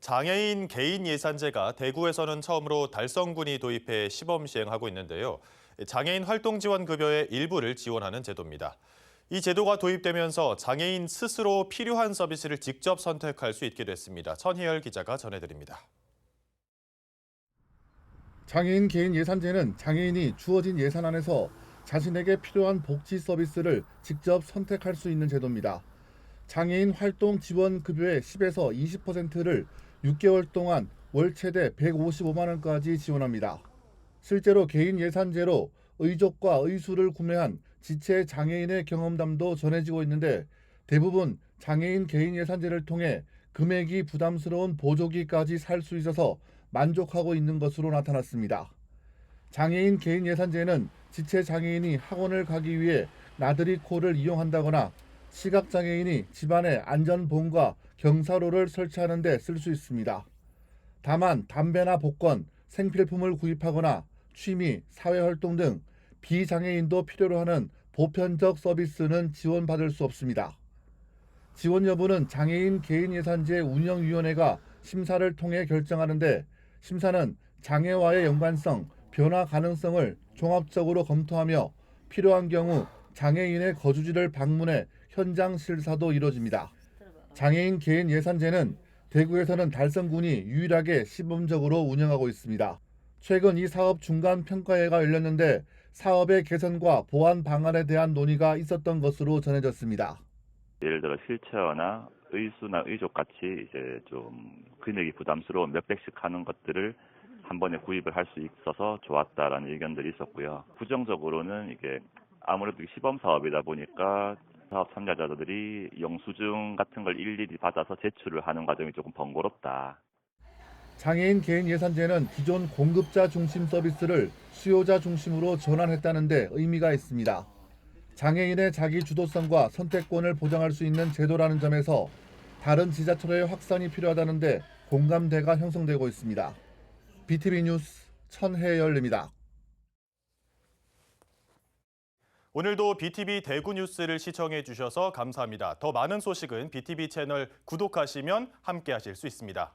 장애인 개인 예산제가 대구에서는 처음으로 달성군이 도입해 시범 시행하고 있는데요. 장애인 활동 지원 급여의 일부를 지원하는 제도입니다. 이 제도가 도입되면서 장애인 스스로 필요한 서비스를 직접 선택할 수 있게 됐습니다. 천희열 기자가 전해드립니다. 장애인 개인 예산제는 장애인이 주어진 예산 안에서 자신에게 필요한 복지 서비스를 직접 선택할 수 있는 제도입니다. 장애인 활동 지원 급여의 10에서 20%를 6개월 동안 월 최대 155만 원까지 지원합니다. 실제로 개인 예산제로 의족과 의수를 구매한 지체 장애인의 경험담도 전해지고 있는데 대부분 장애인 개인 예산제를 통해 금액이 부담스러운 보조기까지 살 수 있어서 만족하고 있는 것으로 나타났습니다. 장애인 개인 예산제는 지체 장애인이 학원을 가기 위해 나들이 콜을 이용한다거나 시각 장애인이 집안에 안전봉과 경사로를 설치하는 데 쓸 수 있습니다. 다만 담배나 복권, 생필품을 구입하거나 취미, 사회활동 등 비장애인도 필요로 하는 보편적 서비스는 지원받을 수 없습니다. 지원 여부는 장애인 개인 예산제 운영위원회가 심사를 통해 결정하는데 심사는 장애와의 연관성, 변화 가능성을 종합적으로 검토하며 필요한 경우 장애인의 거주지를 방문해 현장 실사도 이뤄집니다. 장애인 개인 예산제는 대구에서는 달성군이 유일하게 시범적으로 운영하고 있습니다. 최근 이 사업 중간 평가회가 열렸는데 사업의 개선과 보완 방안에 대한 논의가 있었던 것으로 전해졌습니다. 예를 들어 휠체어나 의수나 의족 같이 이제 좀 금액이 부담스러운 몇 백씩 하는 것들을 한 번에 구입을 할 수 있어서 좋았다라는 의견들이 있었고요. 부정적으로는 이게 아무래도 시범 사업이다 보니까 사업 참가자들이 영수증 같은 걸 일일이 받아서 제출을 하는 과정이 조금 번거롭다. 장애인 개인 예산제는 기존 공급자 중심 서비스를 수요자 중심으로 전환했다는데 의미가 있습니다. 장애인의 자기 주도성과 선택권을 보장할 수 있는 제도라는 점에서 다른 지자체로의 확산이 필요하다는데 공감대가 형성되고 있습니다. BTV 뉴스 천혜열입니다. 오늘도 BTV 대구 뉴스를 시청해 주셔서 감사합니다. 더 많은 소식은 BTV 채널 구독하시면 함께 하실 수 있습니다.